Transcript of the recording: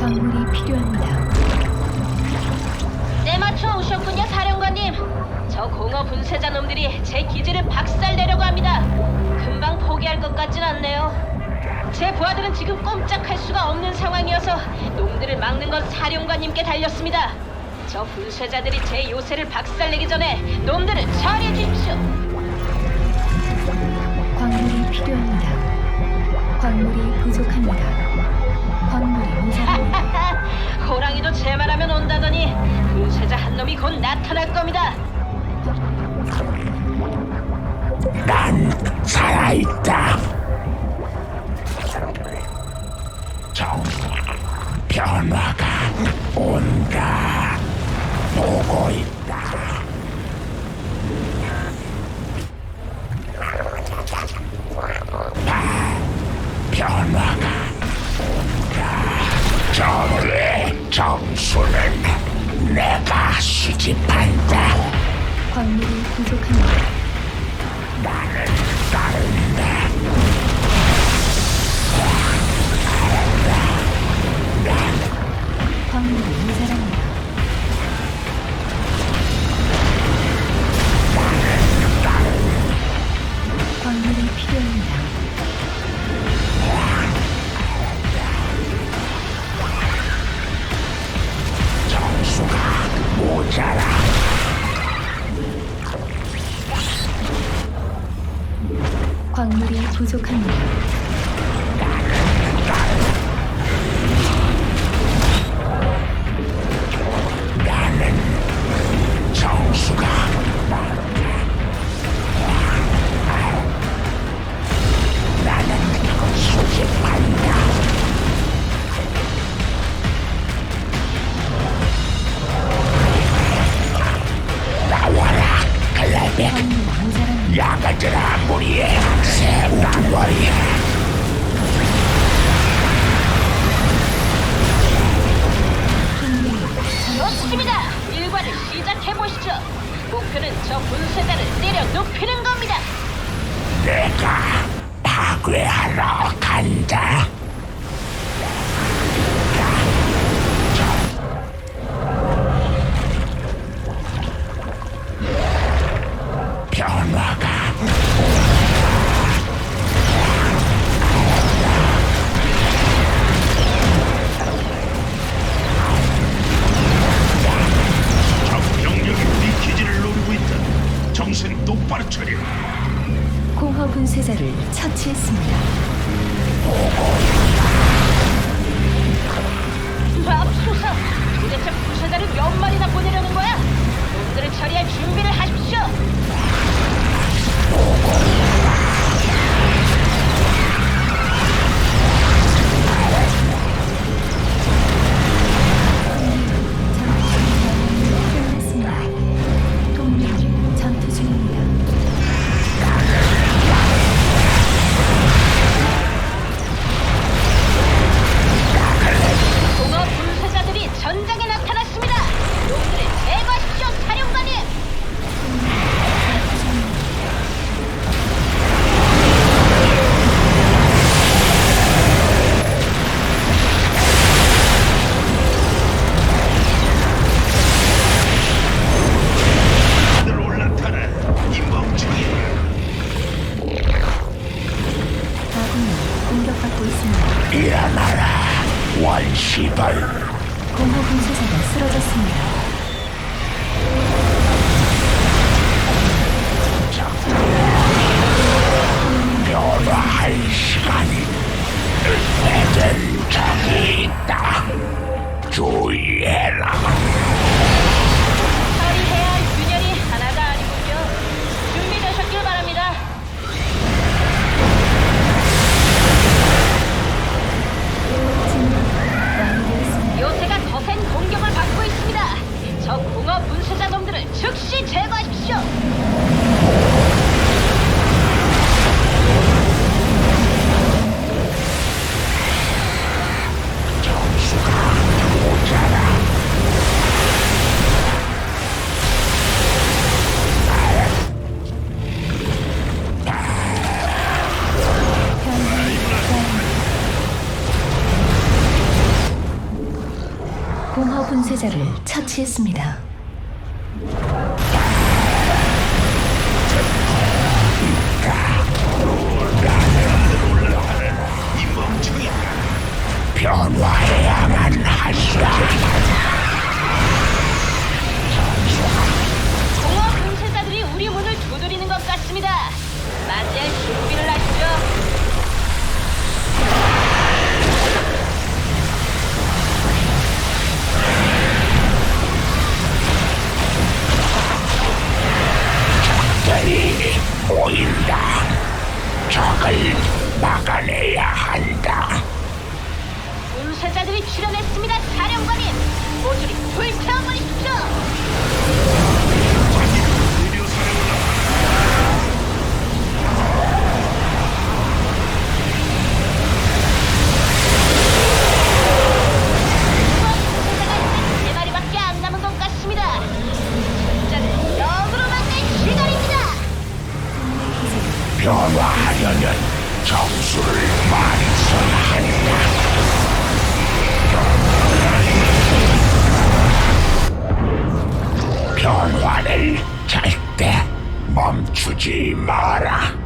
광물이 필요합니다. 때맞춰 오셨군요, 사령관님. 저 공허 분쇄자 놈들이 제 기지를 박살내려고 합니다. 금방 포기할 것 같진 않네요. 제 부하들은 지금 꼼짝할 수가 없는 상황이어서 놈들을 막는 건 사령관님께 달렸습니다. 저 분쇄자들이 제 요새를 박살내기 전에 놈들을 처리해 주십시오. 필요합니다. 광물이 부족합니다. 광물이 모자랍니다. 호랑이도 제 말하면 온다더니 분쇄자 한 놈이 곧 나타날 겁니다. 난 살아있다. 정 변화가 온다. 보고 있다. 변화가 온다. 저의 정수는 내가 수집한다. 광물이 부족합니다. 나를 따른 광물이 부족합니다. 우 똑바로 차려. 공허 분쇄자를 처치했습니다. 맙소사! 도대체 분쇄자를 몇 마리나 보내려는 거야? 놈들을 처리할 준비를 공격받고 있습니다. 일어나라 원시벌 공허 분쇄자가 쓰러졌습니다. 분쇄자를 처치했습니다. 변화해야만 한다. 공허 분쇄자들이 우리 문을 두드리는 것 같습니다. 맞이할 준비를 하시죠. 적을 막아내야 한다. 분쇄자들이 출연했습니다, 사령관님. 모조리 불태워버리십시오. 변화하려면 정수를 많이 써야 한다. 변화를 절대 멈추지 마라.